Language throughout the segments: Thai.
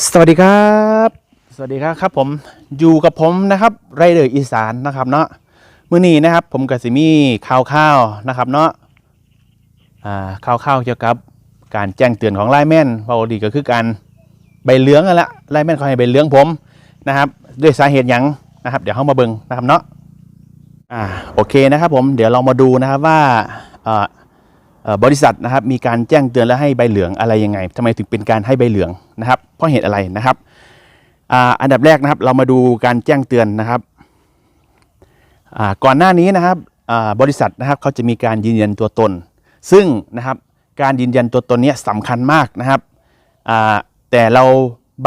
สวัสดีครับ สวัสดีครับครับผมอยู่กับผมนะครับไรเดอร์อีสานนะครับเนาะมื้อนี้นะครับผมกับสิมี่ข่าวข้าวนะครับเนาะอ่าข่าวข้าวเกี่ยวกับการแจ้งเตือนของไลแมนปกติก็คือการใบเหลืองนั่นแหละไลแมนเขาให้ใบเหลืองผมนะครับด้วยสาเหตุหยังนะครับ เดี๋ยวเข้ามาเบิ่งนะครับเนาะอ่าโอเคนะครับผมเดี๋ยวเรามาดูนะครับว่าอ่อเอ่อ บริษัทนะครับมีการแจ้งเตือนและให้ใบเหลืองอะไรยังไงทำไมถึงเป็นการให้ใบเหลืองนะครับ เพราะเหตุอะไรนะครับอันดับแรกนะครับเรามาดูการแจ้งเตือนนะครับก่อนหน้านี้นะครับบริษัทนะครับเขาจะมีการยืนยันตัวตน ซึ่งนะครับการยืนยันตัวตนนี้สำคัญมากนะครับแต่เรา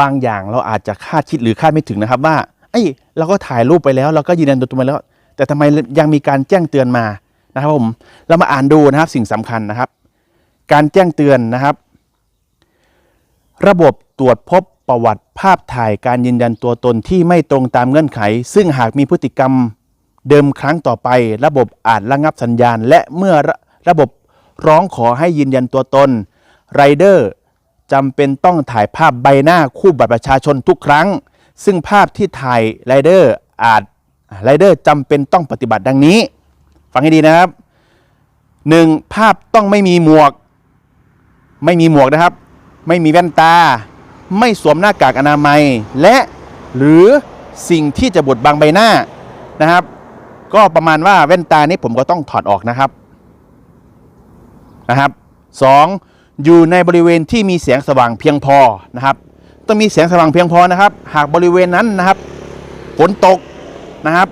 บางอย่างเราอาจจะคาดคิดหรือคาดไม่ถึงนะครับว่าเอ้ยเราก็ถ่ายรูปไปแล้ว เราก็ยืนยันตัวตนไปแล้ว แต่ทำไมยังมีการแจ้งเตือนมา นะครับผมเรามาอ่านดูนะครับสิ่งสำคัญนะครับ การแจ้งเตือนนะครับ ระบบตรวจพบประวัติภาพถ่ายการยืนยันตัวตนที่ไม่ตรงตามเงื่อนไข ซึ่งหากมีพฤติกรรมเดิมครั้งต่อไป ระบบอาจระงับสัญญาณ และเมื่อระระบบร้องขอให้ยืนยันตัวตนไรเดอร์จำเป็นต้องถ่ายภาพใบหน้าคู่บัตรประชาชนทุกครั้ง ซึ่งภาพที่ถ่ายไรเดอร์อาจไรเดอร์จำเป็นต้องปฏิบัติดังนี้ ฟังให้ดีนะครับหนึ่งภาพต้องไม่มีหมวก ไม่มีหมวกนะครับ ไม่มีแว่นตา ไม่สวมหน้ากากอนามัย และหรือสิ่งที่จะบดบังใบหน้านะครับ ก็ประมาณว่าแว่นตานี้ผมก็ต้องถอดออกนะครับนะครับสองอยู่ในบริเวณที่มีแสงสว่างเพียงพอนะครับต้องมีแสงสว่างเพียงพอนะครับ หากบริเวณนั้นนะครับฝนตกนะครับ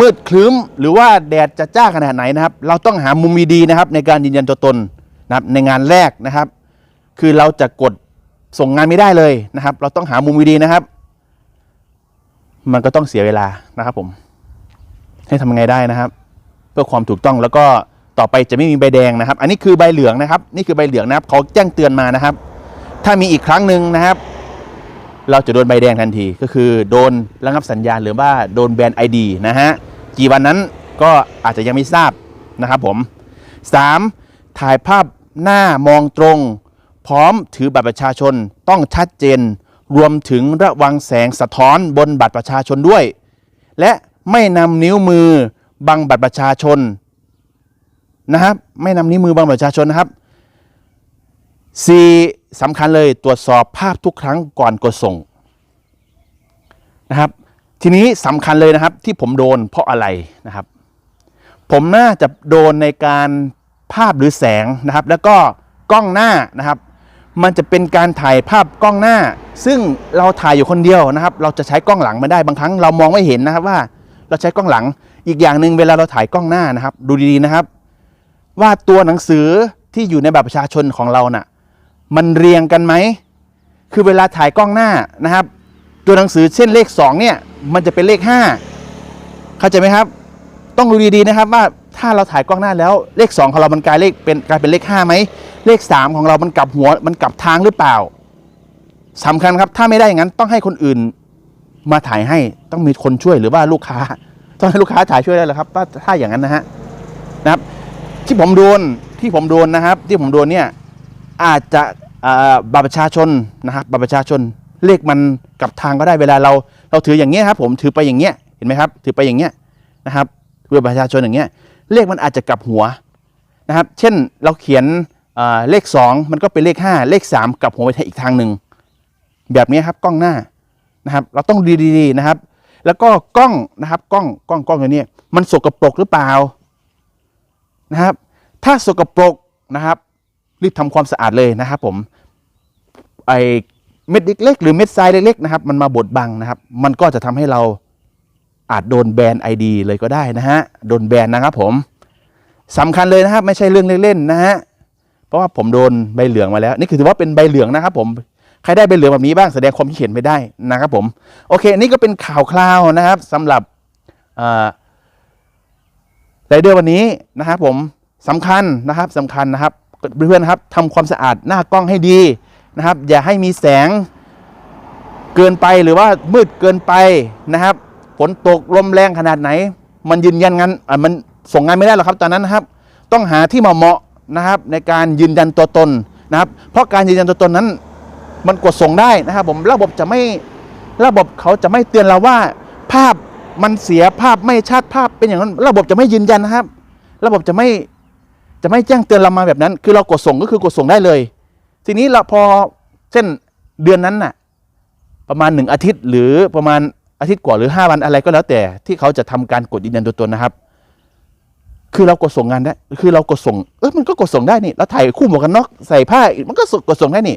มืดครึ้มหรือว่าแดดจะจ้าขนาดไหนนะครับ เราต้องหามุมดีๆนะครับ ในการยืนยันตัวตนนะครับในงานแรกนะครับ คือเราจะกดส่งงานไม่ได้เลยนะครับ เราต้องหามุมดีๆนะครับ มันก็ต้องเสียเวลานะครับ ผม ให้ทำไงได้นะครับ เพื่อความถูกต้องแล้วก็ต่อไปจะไม่มีใบแดงนะครับ อันนี้คือใบเหลืองนะครับ นี่คือใบเหลืองนะครับเขาแจ้งเตือนมานะครับ ถ้ามีอีกครั้งหนึ่งนะครับ เราจะโดนใบแดงทันทีก็คือโดนระงับสัญญาณหรือว่าโดนแบน ID นะฮะกี่วันนั้นก็อาจจะยังไม่ทราบนะครับผม 3. ถ่ายภาพหน้ามองตรง พร้อมถือบัตรประชาชนต้องชัดเจน รวมถึงระวังแสงสะท้อนบนบัตรประชาชนด้วย และไม่นำนิ้วมือบังบัตรประชาชนนะครับ ไม่นำนิ้วมือบังบัตรประชาชนนะครับ 4. สำคัญเลยตรวจสอบภาพทุกครั้งก่อนกดส่งนะครับ ทีนี้สำคัญเลยนะครับที่ผมโดนเพราะอะไรนะครับ ผมน่าจะโดนในการภาพหรือแสงนะครับ แล้วก็กล้องหน้านะครับ มันจะเป็นการถ่ายภาพกล้องหน้า ซึ่งเราถ่ายอยู่คนเดียวนะครับ เราจะใช้กล้องหลังไม่ได้บางครั้งเรามองไม่เห็นนะครับว่าเราใช้กล้องหลังอีกอย่างหนึ่งเวลาเราถ่ายกล้องหน้านะครับ ดูดีๆนะครับ ว่าตัวหนังสือที่อยู่ในบัตรประชาชนของเราน่ะ มันเรียงกันไหม คือเวลาถ่ายกล้องหน้านะครับ ตัวหนังสือเช่นเลข 2 เนี่ย มันจะเป็นเลข 5 เข้าใจไหมครับ ต้องดูดีๆนะครับว่าถ้าเราถ่ายกล้องหน้าแล้วเลข 2 ของเรามันกลายเลขเป็นกลายเป็นเลข5ไหมเลข 3 ของเรามันกลับหัวมันกลับทางหรือเปล่าสำคัญครับ ถ้าไม่ได้อย่างนั้นต้องให้คนอื่นมาถ่ายให้ต้องมีคนช่วยหรือว่าลูกค้า ต้องให้ลูกค้าถ่ายช่วยได้เลยครับถ้าถ้าอย่างนั้นนะฮะนะครับ ที่ผมโดนที่ผมโดนนะครับ ที่ผมโดนเนี่ยอาจจะ บัตรประชาชนนะครับบัตรประชาชนเลขมันกลับทางก็ได้เวลาเราเราถืออย่างเงี้ยครับผมถือไปอย่างเงี้ยเห็นไหมครับ ถือไปอย่างเงี้ยนะครับเพื่อประชาชนอย่างเงี้ยเลขมันอาจจะกลับหัวนะครับ เช่นเราเขียนเลข 2 มันก็เป็นเลข 5 เลข 3 กลับหัวไปทางอีกทางหนึ่งแบบนี้ครับกล้องหน้านะครับ เราต้องดูดีๆนะครับ แล้วก็กล้องนะครับกล้องกล้องกล้องตัวนี้มันสกปรกหรือเปล่านะครับ ถ้าสกปรกนะครับ รีบทำความสะอาดเลยนะครับผมไอเม็ดเล็กๆหรือเม็ดทรายเล็กๆนะครับมันมาบดบังนะครับ มันก็จะทำให้เราอาจโดนแบนไอดีเลยก็ได้นะฮะโดนแบนนะครับผมสำคัญเลยนะครับ ไม่ใช่เรื่องเล่นๆนะฮะเพราะว่าผมโดนใบเหลืองมาแล้ว นี่คือถือว่าเป็นใบเหลืองนะครับผมใครได้ใบเหลืองแบบนี้บ้างแสดงความคิดเห็นไปได้นะครับผมโอเคนี่ก็เป็นข่าวคราวนะครับสำหรับไรเดอร์วันนี้นะครับผมสำคัญนะครับสำคัญนะครับ เพื่อนๆนะครับทำความสะอาดหน้ากล้องให้ดีนะครับ อย่าให้มีแสงเกินไปหรือว่ามืดเกินไปนะครับฝนตกลมแรงขนาดไหน มันยืนยันงานอะมันส่งงานไม่ได้หรอกครับตอนนั้นนะครับ ต้องหาที่เหมาะๆนะครับ ในการยืนยันตัวตนนะครับ เพราะการยืนยันตัวตนนั้น มันกดส่งได้นะครับ ผมระบบจะไม่ระบบเขาจะไม่เตือนเราว่า ภาพมันเสียภาพไม่ชัดภาพเป็นอย่างนั้น ระบบจะไม่ยืนยันนะครับ ระบบจะไม่ จะไม่แจ้งเตือนเรามาแบบนั้น คือเรากดส่งก็คือกดส่งได้เลย ทีนี้เราพอเช่นเดือนนั้นน่ะประมาณหนึ่งอาทิตย์ หรือประมาณอาทิตย์กว่าหรือห้าวันอะไรก็แล้วแต่ที่เขาจะทำการกดยืนยันตัวตนนะครับ คือเรากดส่งงานได้คือเรากดส่งเออมันก็กดส่งได้นี่เราถ่ายคู่หมวกกันน็อกใส่ผ้าอีกมันก็กดส่งได้นี่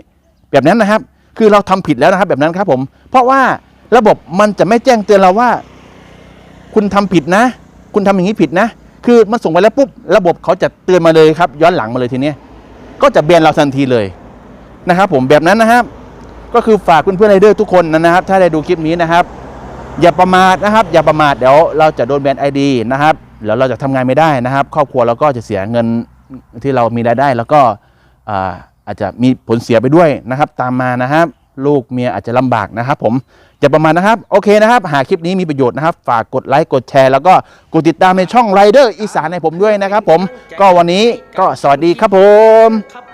แบบนั้นนะครับ คือเราทำผิดแล้วนะครับ แบบนั้นครับผม เพราะว่าระบบมันจะไม่แจ้งเตือนเราว่า คุณทำผิดนะ คุณทำอย่างนี้ผิดนะ คือมันส่งไปแล้วปุ๊บระบบเขาจะเตือนมาเลยครับ ย้อนหลังมาเลยทีนี้ก็จะแบนเราทันทีเลยนะครับ ผมแบบนั้นนะครับ ก็คือฝากเพื่อนๆไรเดอร์ทุกคนนะครับ ถ้าได้ดูคลิปนี้นะครับ อย่าประมาทนะครับ อย่าประมาทเดี๋ยวเราจะโดนแบนไอดีนะครับแล้วเราจะทำงานไม่ได้นะครับ ครอบครัวเราก็จะเสียเงินที่เรามีรายได้ แล้วก็อาจจะมีผลเสียไปด้วยนะครับ ตามมานะครับ ลูกเมียอาจจะลำบากนะครับผมอย่าประมาณนะครับ โอเคนะครับ หากคลิปนี้มีประโยชน์นะครับ ฝากกดไลค์กดแชร์แล้วก็กดติดตามในช่องไรเดอร์อีสานให้ผมด้วยนะครับผมก็วันนี้ก็สวัสดีครับผม